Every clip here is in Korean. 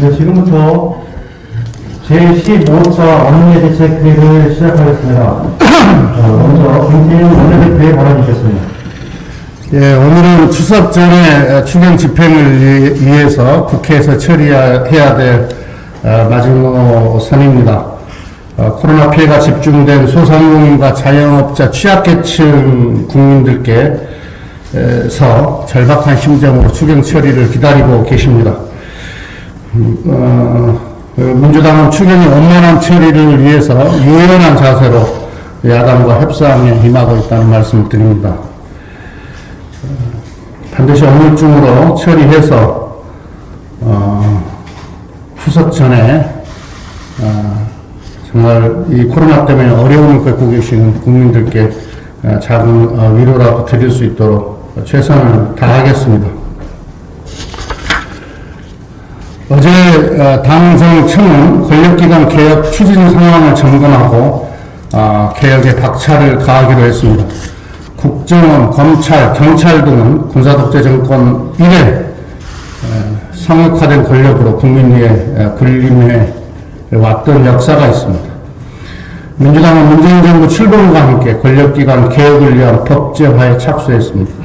네, 지금부터 제15차 원내 대책 회의를 시작하겠습니다. 어, 먼저 김태형 원내대표의 발언이 있겠습니다. 예, 오늘은 추석 전에 추경 집행을 위- 위해서 국회에서 처리해야 될 어, 마지노선입니다. 어, 코로나 피해가 집중된 소상공인과 자영업자 취약계층 국민들께서 절박한 심정으로 추경 처리를 기다리고 계십니다. 음, 어, 그 민주당은 추경의 원만한 처리를 위해서 유연한 자세로 야당과 협상에 임하고 있다는 말씀을 드립니다. 반드시 오늘 중으로 처리해서 어, 추석 전에 어, 정말 이 코로나 때문에 어려움을 겪고 계시는 국민들께 어, 작은 어, 위로라도 드릴 수 있도록 최선을 다하겠습니다. 어제 어, 당정청은 권력기관 개혁 추진 상황을 점검하고 어, 개혁에 박차를 가하기로 했습니다. 국정원, 검찰, 경찰 등은 군사독재 정권 이래 어, 성역화된 권력으로 국민 위에 어, 군림해 왔던 역사가 있습니다. 민주당은 문재인 정부 출범과 함께 권력기관 개혁을 위한 법제화에 착수했습니다.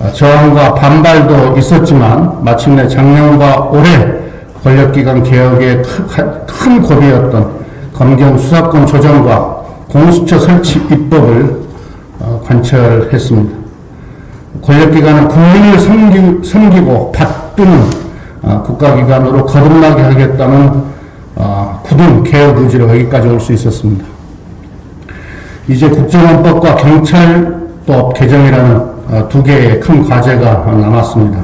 아, 저항과 반발도 있었지만 마침내 작년과 올해 권력기관 개혁의 큰- 큰 고비였던 검경 수사권 조정과 공수처 설치 입법을 어, 관철했습니다. 권력기관은 국민을 섬기, 섬기고 받드는 어, 국가기관으로 거듭나게 하겠다는 어, 굳은 개혁 의지로 여기까지 올 수 있었습니다. 이제 국정원법과 경찰법 개정이라는 어, 두 개의 큰 과제가 남았습니다.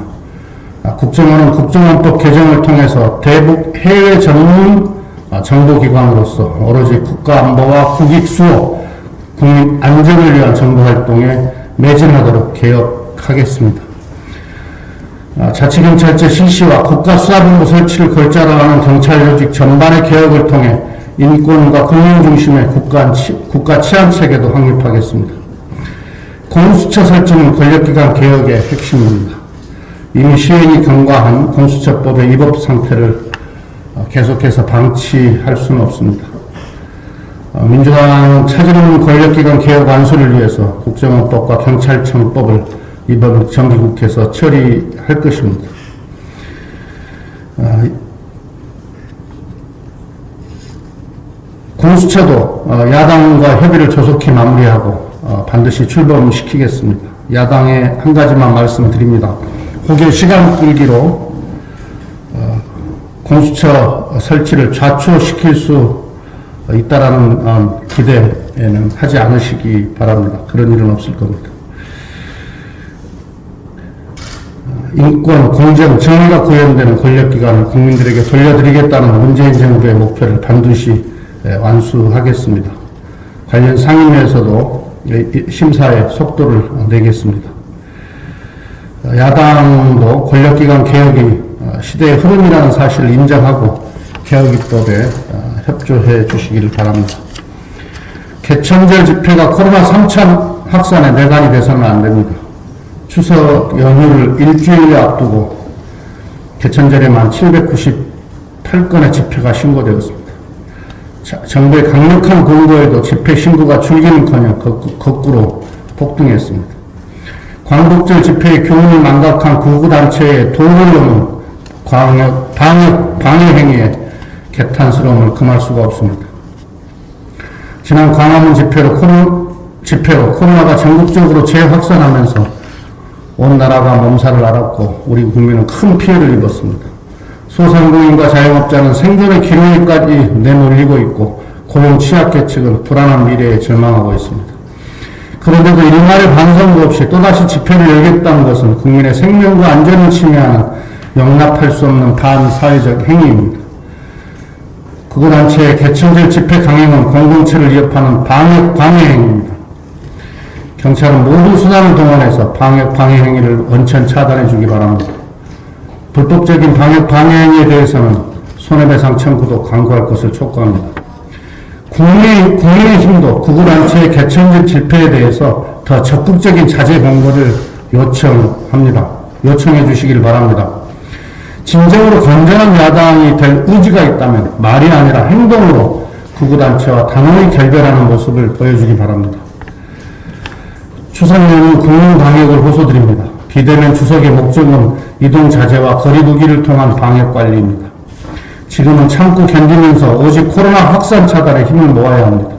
아, 국정원은 국정원법 개정을 통해서 대북 해외 전문 아, 정보기관으로서 오로지 국가안보와 국익수호, 국민 안전을 위한 정보활동에 매진하도록 개혁하겠습니다. 아, 자치경찰제 실시와 국가수사본부 설치를 골자로 하는 경찰 조직 전반의 개혁을 통해 인권과 국민 중심의 국가 치안 체계도 확립하겠습니다. 공수처 설치는 권력기관 개혁의 핵심입니다. 이미 시행이 경과한 공수처법의 위법 상태를 어, 계속해서 방치할 수는 없습니다. 어, 민주당은 차질없는 권력기관 개혁 완수를 위해서 국정원법과 경찰청법을 이번 정기국회에서 처리할 것입니다. 어, 공수처도 어, 야당과 협의를 조속히 마무리하고 어, 반드시 출범시키겠습니다. 야당에 한 가지만 말씀드립니다. 혹여 시간 끌기로 어, 공수처 설치를 좌초시킬 수 있다라는 어, 기대에는 하지 않으시기 바랍니다. 그런 일은 없을 겁니다. 어, 인권, 공정, 정의가 구현되는 권력기관을 국민들에게 돌려드리겠다는 문재인 정부의 목표를 반드시 예, 완수하겠습니다. 관련 상임위에서도 심사에 속도를 내겠습니다. 어, 야당도 권력기관 개혁이 어, 시대의 흐름이라는 사실을 인정하고 개혁입법에 어, 협조해 주시기를 바랍니다. 개천절 집회가 코로나 3차 확산의 내관이 돼서는 안 됩니다. 추석 연휴를 일주일 앞두고 개천절에만 798건의 집회가 신고되었습니다. 자, 정부의 강력한 공고에도 집회 신고가 줄기는커녕 거- 거꾸로 폭등했습니다. 광복절 집회의 교훈을 망각한 구구단체의 도를 넘은 광역, 방역, 방해 행위에 개탄스러움을 금할 수가 없습니다. 지난 광화문 집회로 코로, 집회로 코로나가 전국적으로 재확산하면서 온 나라가 몸살을 앓았고 우리 국민은 큰 피해를 입었습니다. 소상공인과 자영업자는 생존의 기로에까지 내몰리고 있고 고용 취약계층은 불안한 미래에 절망하고 있습니다. 그런데도 일말의 반성도 없이 또다시 집회를 열겠다는 것은 국민의 생명과 안전을 침해하는 용납할 수 없는 반사회적 행위입니다. 극우단체의 개천절 집회 강행은 공동체를 위협하는 방역 방해 행위입니다. 경찰은 모든 수단을 동원해서 방역 방해 행위를 원천 차단해 주기 바랍니다. 불법적인 방역 방해 행위에 대해서는 손해배상 청구도 강구할 것을 촉구합니다. 국민, 국민의힘도 구구단체의 개천절 집회에 대해서 더 적극적인 자제 공고를 요청합니다. 요청해 주시길 바랍니다. 진정으로 건전한 야당이 될 의지가 있다면 말이 아니라 행동으로 구구단체와 단호히 결별하는 모습을 보여주기 바랍니다. 추석 연휴 국민 방역을 호소드립니다. 비대면 추석의 목적은 이동 자제와 거리두기를 통한 방역 관리입니다. 지금은 참고 견디면서 오직 코로나 확산 차단에 힘을 모아야 합니다.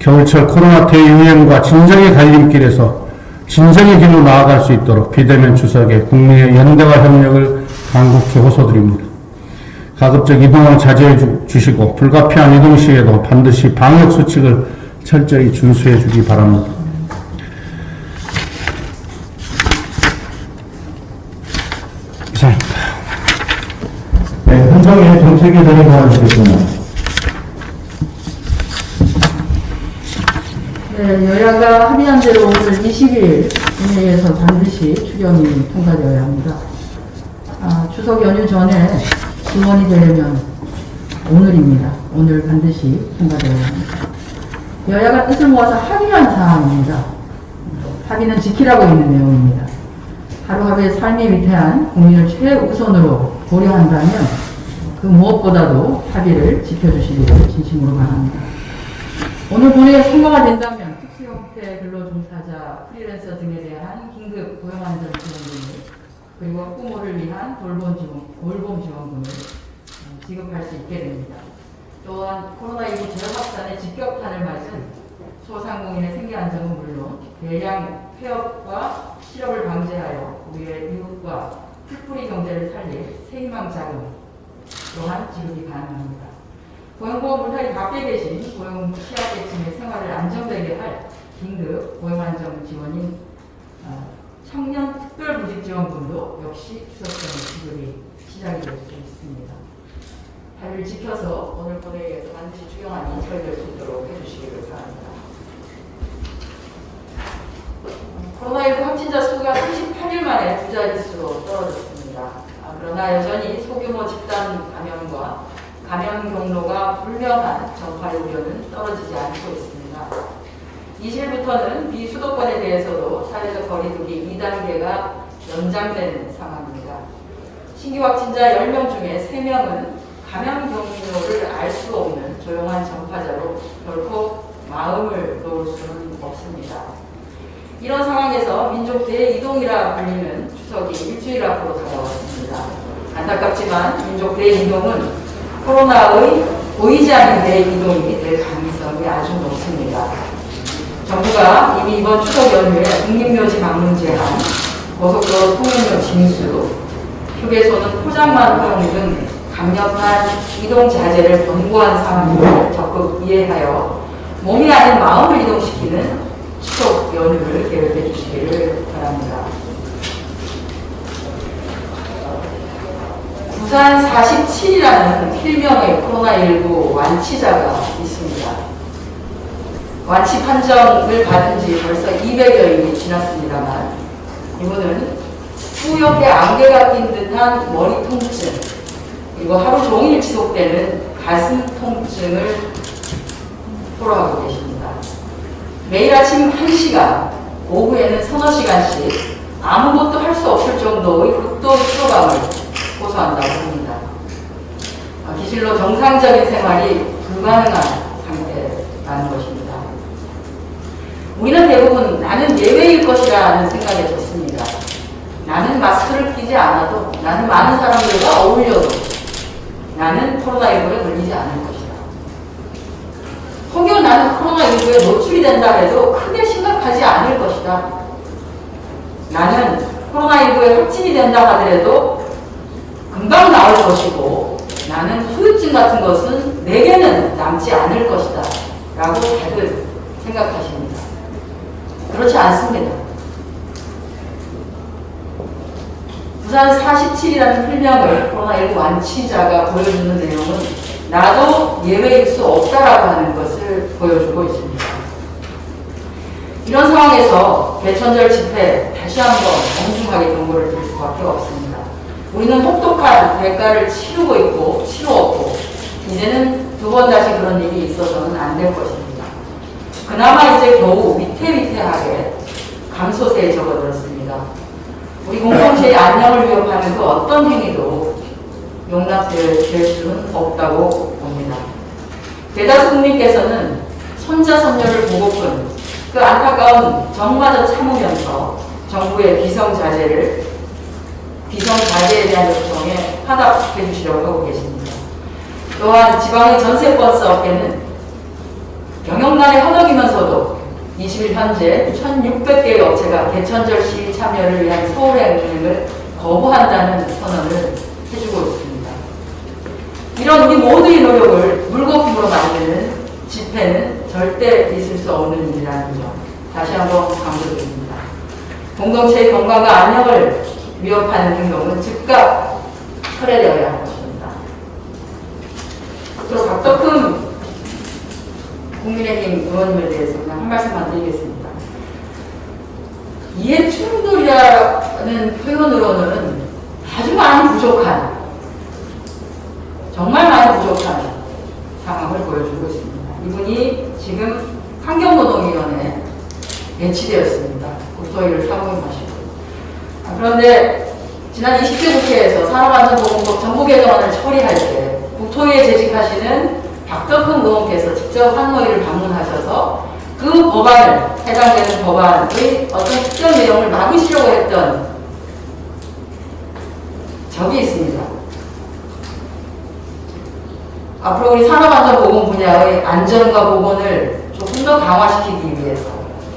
겨울철 코로나 대유행과 진정의 갈림길에서 진정의 길로 나아갈 수 있도록 비대면 추석에 국민의 연대와 협력을 간곡히 호소드립니다. 가급적 이동을 자제해 주- 주시고 불가피한 이동 시에도 반드시 방역 수칙을 철저히 준수해 주기 바랍니다. 네, 한정의 정책에 대해 도와주겠습니다. 네, 여야가 합의한 대로 오늘 20일 본회의에서 반드시 추경이 통과되어야 합니다. 아, 추석 연휴 전에 지원이 되려면 오늘입니다. 오늘 반드시 통과되어야 합니다. 여야가 뜻을 모아서 합의한 사항입니다. 합의는 지키라고 있는 내용입니다. 하루하루의 삶이 위태한 국민을 최우선으로 고려한다면 그 무엇보다도 합의를 지켜주시기를 진심으로 바랍니다. 오늘 본회의가 통과가 된다면 특수 형태 근로종사자, 프리랜서 등에 대한 긴급 고용안전 지원금을 그리고 학부모를 위한 돌봄 지원, 돌봄 지원금을 어, 지급할 수 있게 됩니다. 또한 코로나19 재확산의 직격탄을 맞은 소상공인의 생계 안정은 물론 대량 폐업과 실업을 방지하여 우리의 이웃과 풀뿌리 경제를 살릴 새희망 자금 또한 지급이 가능합니다. 고용보험 물타기 밖에 계신 고용 취약계층의 생활을 안정되게 할 긴급 고용안정 지원인 어, 청년 특별구직지원금도 역시 추석전에 지급이 시작이 될 수 있습니다. 합의를 지켜서 오늘 본회의에서 반드시 추경안이 처리될 수 있도록 해주시기를 바랍니다. 코로나19 확진자 수가 38일 만에 두 자릿수로 떨어졌습니다. 아, 그러나 여전히 소규모 집단 감염과 감염 경로가 불명한 전파의 우려는 떨어지지 않고 있습니다. 20일부터는 비수도권에 대해서도 사회적 거리두기 2단계가 연장되는 상황입니다. 신규 확진자 10명 중에 3명은 감염 경로를 알 수 없는 조용한 전파자로 결코 마음을 놓을 수는 없습니다. 이런 상황에서 민족 대이동이라 불리는 추석이 일주일 앞으로 다가왔습니다. 안타깝지만 민족 대이동은 코로나의 보이지 않는 대이동이 될 가능성이 아주 높습니다. 정부가 이미 이번 추석 연휴에 국립묘지 방문 제한, 고속도로 통행료 징수, 휴게소는 포장만 허용 등 강력한 이동 자제를 권고한 상황임을 적극 이해하여 몸이 아닌 마음을 이동시키는 추석 연휴를 계획해 주시기를 바랍니다. 부산 47이라는 필명의 코로나19 완치자가 있습니다. 완치 판정을 받은 지 벌써 200여일이 지났습니다만 이분은 후옆에 안개가 낀 듯한 머리 통증 그리고 하루 종일 지속되는 가슴 통증을 토로하고 계십니다. 매일 아침 1시간, 오후에는 서너 시간씩 아무것도 할 수 없을 정도의 극도 피로감을 호소한다고 합니다. 아, 기실로 정상적인 생활이 불가능한 상태라는 것입니다. 우리는 대부분 나는 예외일 것이라는 생각에 졌습니다. 나는 마스크를 끼지 않아도, 나는 많은 사람들과 어울려도, 나는 코로나19에 걸리지 않을 것이다. 혹여 나는 코로나19에 노출이 된다 해도 크게 심각하지 않을 것이다. 나는 코로나19에 확진이 된다 하더라도 금방 나을 것이고 나는 후유증 같은 것은 내게는 남지 않을 것이다. 라고 다들 생각하십니다. 그렇지 않습니다. 부산 47이라는 필명을 코로나19 완치자가 보여주는 내용은 나도 예외일 수 없다라고 하는 것을 보여주고 있습니다. 이런 상황에서 개천절 집회 다시 한번 엄중하게 경고를 드릴 수밖에 없습니다. 우리는 혹독한 대가를 치르고 있고 치루었고 이제는 두 번 다시 그런 일이 있어서는 안 될 것입니다. 그나마 이제 겨우 위태위태하게 감소세에 접어들었습니다. 우리 공동체의 안녕을 위협하는 그 어떤 행위도 용납될 수는 없다고 봅니다. 대다수 국민께서는 손자 손녀를 보고픈 그 안타까운 정마저 참으면서 정부의 비성자재를 비성자재에 대한 요청에 화답해 주시려고 하고 계십니다. 또한 지방의 전세권 사업계는 경영난에 허덕이면서도 20일 현재 1,600개의 업체가 개천절 시위 참여를 위한 서울의 운행을 거부한다는 선언을 해주고 있습니다. 이런 우리 모두의 노력을 물거품으로 만드는 집회는 절대 있을 수 없는 일이라는 점 다시 한번 강조드립니다. 공동체의 건강과 안녕을 위협하는 행동은 즉각 철회되어야 할 것입니다. 앞으로 박덕흠 국민의힘 의원님에 대해서 그냥 한 말씀만 드리겠습니다. 이해 충돌이라는 표현으로는 아주 많이 부족한, 정말 많이 부족한 상황을 보여주고 있습니다. 이분이 지금 환경노동위원회에 배치되었습니다. 국토위를 사무임하시고. 아, 그런데 지난 20대 국회에서 산업안전보건법 정부 개정안을 처리할 때 국토위에 재직하시는 박덕흠 의원께서 직접 한노위를 방문하셔서 그 법안을 해당되는 법안의 어떤 특정 내용을 막으시려고 했던 적이 있습니다. 앞으로 우리 산업안전보건 분야의 안전과 보건을 조금 더 강화시키기 위해서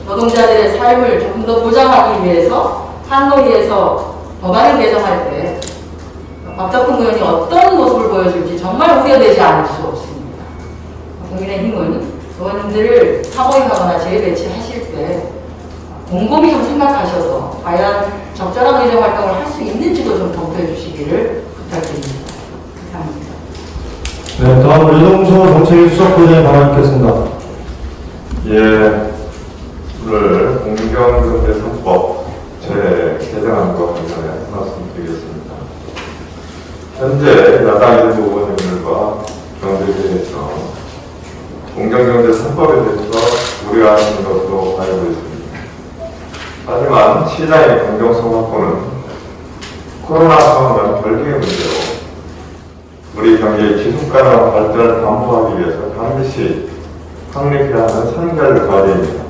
노동자들의 삶을 조금 더 보장하기 위해서 한노위에서 법안을 개정할 때 박덕훈 의원이 어떤 모습을 보여줄지 정말 우려되지 않을 수 없습니다. 국민의힘은 의원님들을 사모임하거나 재배치하실 때 곰곰이 좀 생각하셔서 과연 적절한 의정 활동을 할 수 있는지도 좀 검토해 주시기를 부탁드립니다. 감사합니다. 네, 다음 유동수 정책위 수석부장님 발언하겠습니다. 예, 오늘 공경경제선법 재개정안과 관련해 말씀드리겠습니다. 현재 야당 일부 의원님들과 경제회에서 공경경제선법에 대해서 우려하시는 것으로 알고 있습니다. 하지만 시장의 공정성 확보는 코로나 상황과는 별개의 문제로 우리 경제의 지속 가능한 발전을 담보하기 위해서 반드시 확립해야 하는 선결 과제입니다.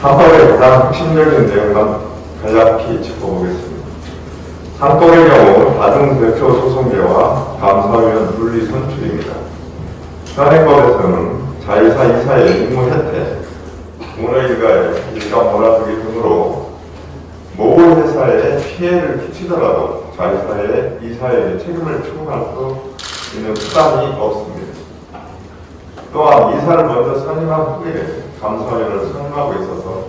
사법의 가장 핵심적인 내용만 간략히 짚어보겠습니다. 상법의 경우 다중대표 소송제와 감사위원 분리 선출입니다. 현행법에서는 자회사 이사의 임무 혜택, 오너 일가의 몰아주기 등으로 모 회사에 피해를 끼치더라도 자회사의 이사에게 책임을 추궁할 수 있는 수단이 없습니다. 또한 이사를 먼저 선임한 후에 감사위원을 선임하고 있어서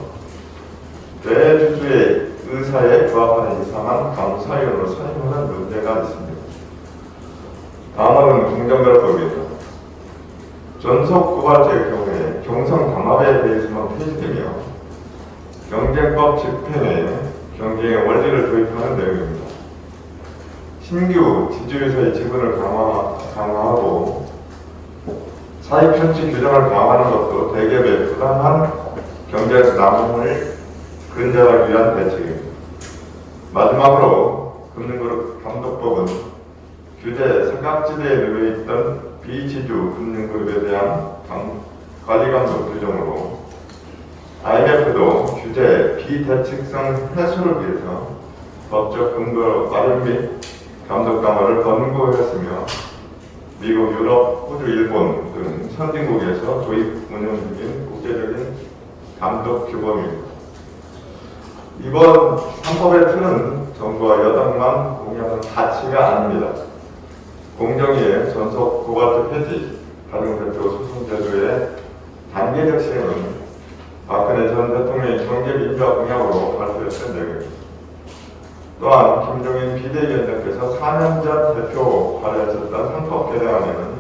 대주주의 의사에 부합하는 이상한 감사위원으로 선임하는 문제가 있습니다. 다음은 공정별법입니다. 전속 고발제의 경우에 경성 담합에 대해서만 폐지되며 경쟁법 집행에 경쟁의 원리를 도입하는 내용입니다. 신규 지주회사의 지분을 강화, 강화하고 사익 편취 규정을 강화하는 것도 대기업의 부당한 경쟁 남용을 근절하기 위한 대책입니다. 마지막으로 금융그룹 감독법은 규제 사각지대에 놓여 있던 비지주 금융그룹에 대한 감- 관리 감독 규정으로 IMF도 규제 비대책성 해소를 위해서 법적 근거 마련 및 감독 강화를 권고했으며 미국, 유럽, 호주, 일본 등 선진국에서 도입 운영 중인 국제적인 감독 규범입니다. 이번 3법의 틀은 정부와 여당만 공유하는 가치가 아닙니다. 공정위의 전속 고발제 폐지, 다중대표 소송 제도의 단계적 시행은 박근혜 전 대통령의 경제민주화 공약으로 발표했던 내용입니다. 또한 김종인 비대위원장께서 4년 전 대표 발의하셨던 상법 개정안에는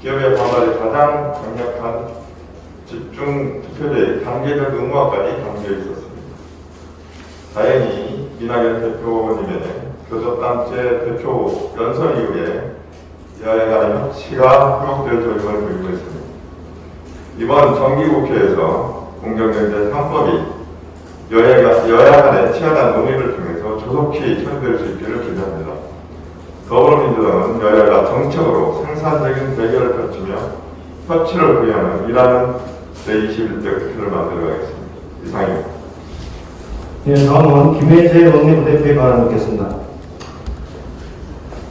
기업의 반발이 가장 강력한 집중 투표제의 단계적 의무화까지 담겨 있었습니다. 다행히 이낙연 대표님의 교섭단체 대표 연설 이후에 여야 간의 협치가 회복될 조짐을 보이고 있습니다. 이번 정기국회에서 공정경제 3법이 여야가, 여야 간의 치열한 논의를 통해서 조속히 처리될 수 있기를 기대합니다. 더불어민주당은 여야가 정책으로 생산적인 대결을 펼치며 협치를 구현하는 일하는 제21대 국회를 만들어가겠습니다. 이상입니다. 예, 다음은 김혜재 원내부대표의 발언 듣겠습니다.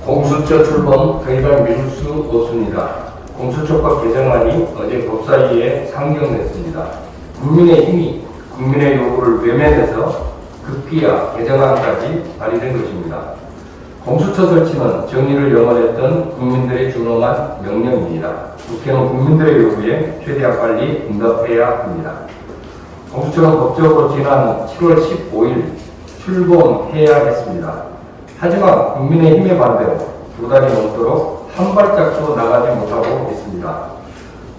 공수처 출범 더 이상 미룰 수 없습니다. 공수처법 개정안이 어제 법사위에 상정됐습니다. 국민의 힘이 국민의 요구를 외면해서 급기야 개정안까지 발의된 것입니다. 공수처 설치는 정의를 염원했던 국민들의 준엄한 명령입니다. 국회는 국민들의 요구에 최대한 빨리 응답해야 합니다. 공수처가 법적으로 지난 7월 15일 출범해야 했습니다. 하지만 국민의힘의 반대로 두 달이 넘도록 한 발짝도 나가지 못하고 있습니다.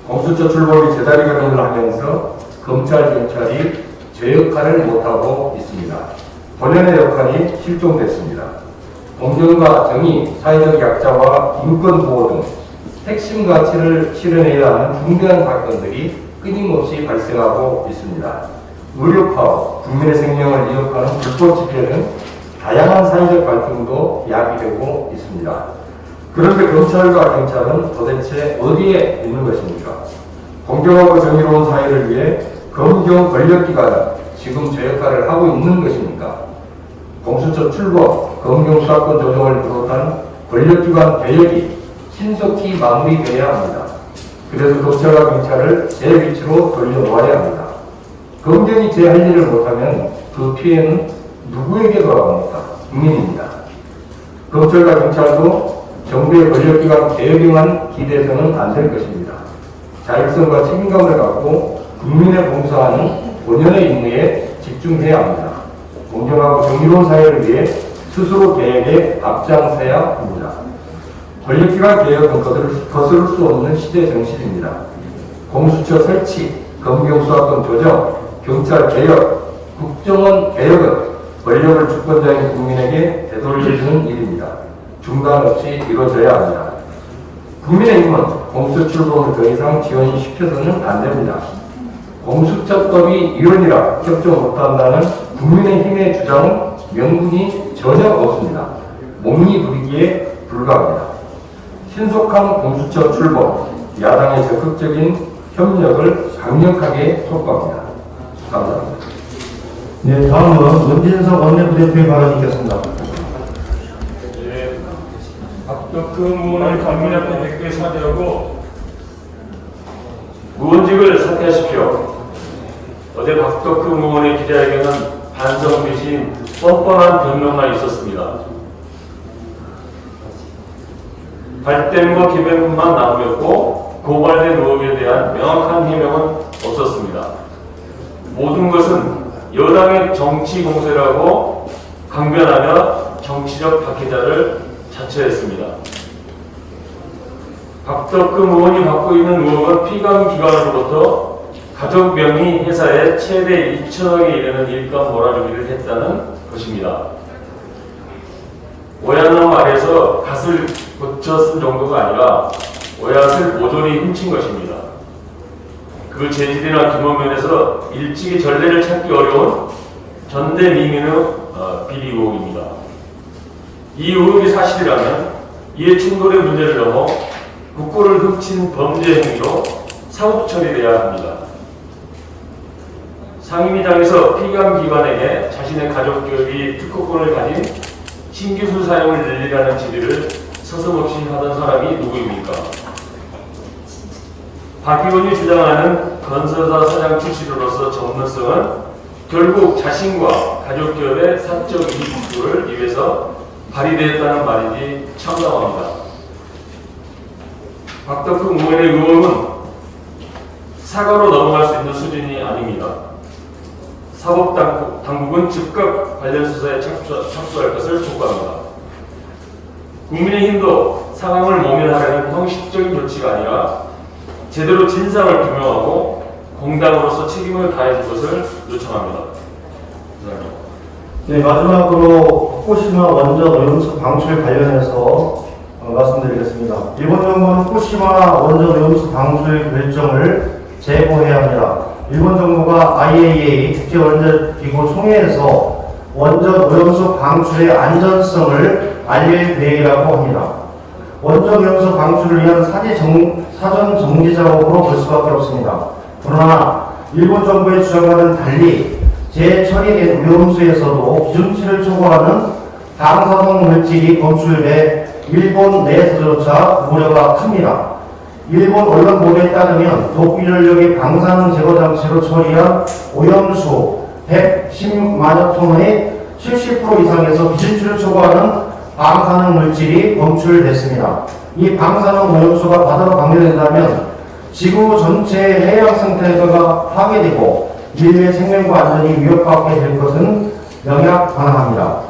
공수처 출범이 제자리 걸음을 하면서 검찰, 경찰이 제 역할을 못하고 있습니다. 본연의 역할이 실종됐습니다. 공정과 정의, 사회적 약자와 인권 보호 등 핵심 가치를 실현해야 하는 중대한 사건들이 끊임없이 발생하고 있습니다. 의료 파업, 국민의 생명을 위협하는 불법 집회 등 다양한 사회적 갈등도 야기되고 있습니다. 그런데 검찰과 경찰은 도대체 어디에 있는 것입니까? 공정하고 정의로운 사회를 위해 검경 권력기관은 지금 제 역할을 하고 있는 것입니까? 공수처 출범, 검경 수사권 조정을 비롯한 권력기관 개혁이 신속히 마무리돼야 합니다. 그래서 검찰과 경찰을 제 위치로 돌려놓아야 합니다. 검경이 제 할 일을 못하면 그 피해는 누구에게 돌아갑니까? 국민입니다. 검찰과 경찰도 정부의 권력기관 개혁에만 기대서는 안 될 것입니다. 자율성과 책임감을 갖고 국민에 봉사하는 본연의 임무에 집중해야 합니다. 공정하고 정의로운 사회를 위해 스스로 개혁에 앞장서야 합니다. 권력기관 개혁은 거스를 수 없는 시대 정신입니다. 공수처 설치, 검경수사권 조정, 경찰 개혁, 국정원 개혁은 권력을 주권자인 국민에게 되돌려주는 일입니다. 중단 없이 이루어져야 합니다. 국민의힘은 공수 출범을 더 이상 지원시켜서는 안 됩니다. 공수처법이 이론이라 협조 못한다는 국민의힘의 주장은 명분이 전혀 없습니다. 몸이 부리기에 불과합니다. 신속한 공수처 출범, 야당의 적극적인 협력을 강력하게 촉구합니다. 감사합니다. 네, 다음은 문진석 원내부대표의 발언 듣겠습니다. 예, 박덕흠 의원을 국민 앞에 대표에 사퇴하고 무원직을 사퇴하십시오. 어제 박덕흠 의원의 기자회견은 반성 대신 뻔뻔한 변명만 있었습니다. 발뺌과 기변만 나오였고 고발된 의혹에 대한 명확한 해명은 없었습니다. 모든 것은 여당의 정치 공세라고 강변하며 정치적 박해자를 자처했습니다. 박덕금 의원이 받고 있는 의혹은 피감기관으로부터 가족 명의 회사에 최대 2천억에 이르는 일감 몰아주기를 했다는 것입니다. 오얏놈 말에서 갓을 고쳐 쓴 정도가 아니라 오얏을 모조리 훔친 것입니다. 그 재질이나 규모 면에서 일찍이 전례를 찾기 어려운 전대미민의 어, 비리 의혹입니다. 이 의혹이 사실이라면 이해 충돌의 문제를 넘어 국고를 훔친 범죄 행위로 사법 처리돼야 합니다. 상임위장에서 피감 기관에게 자신의 가족 기업이 특허권을 가진 신기술 사용을 늘리라는 지시를 서슴없이 하던 사람이 누구입니까? 박 의원이 주장하는 건설사 사장 출신으로서 전문성은 결국 자신과 가족 기업의 사적 이익을 위해서 발휘되었다는 말인지 참담합니다. 박덕흠 의원의 의혹은 사과로 넘어갈 수 있는 수준이 아닙니다. 사법당국은 즉각 관련 수사에 착수, 착수 할 것을 촉구합니다. 국민의힘도 상황을 모면하려는 형식적인 조치가 아니라 제대로 진상을 규명하고 공당으로서 책임을 다해줄 것을 요청합니다. 네, 마지막으로 후쿠시마 원전 오염수 방출 관련해서 어, 말씀드리겠습니다. 일본 정부는 후쿠시마 원전 오염수 방출 결정을 재고해야 합니다. 일본 정부가 IAEA 국제원자기구 총회에서 원전 오염수 방출의 안전성을 알릴 계획이라고 합니다. 원전 오염수 방출을 위한 정, 사전 정지 작업으로 볼 수밖에 없습니다. 그러나 일본 정부의 주장과는 달리 재처리된 오염수에서도 기준치를 초과하는 방사성 물질이 검출돼 일본 내에서조차 우려가 큽니다. 일본 언론 보도에 따르면 독일연력의 방사능 제거 장치로 처리한 오염수 116만여 톤의 70% 이상에서 기준치를 초과하는 방사능 물질이 검출됐습니다. 이 방사능 오염수가 바다로 방류된다면 지구 전체의 해양 생태계가 파괴되고 인류의 생명과 안전이 위협받게 될 것은 명약 가능합니다.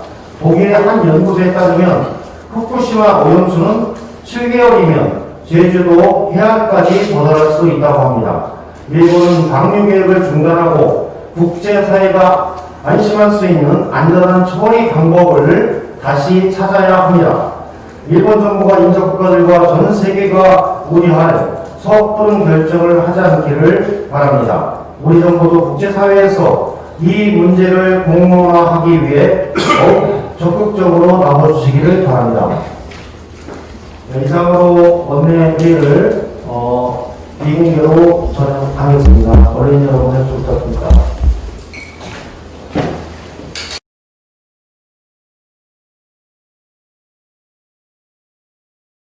독일의 한 연구소에 따르면 후쿠시마 오염수는 7개월이면 제주도 해안까지 도달할 수 있다고 합니다. 일본은 방류 계획을 중단하고 국제사회가 안심할 수 있는 안전한 처리 방법을 다시 찾아야 합니다. 일본 정부가 인접국가들과 전 세계가 우려할 섣부른 결정을 하지 않기를 바랍니다. 우리 정부도 국제사회에서 이 문제를 공론화하기 위해 더욱 적극적으로 나눠주시기를 바랍니다. 네, 이상으로 원내회의를 어, 비공개로 전하겠습니다. 원내인 여러분의 부탁드립니다.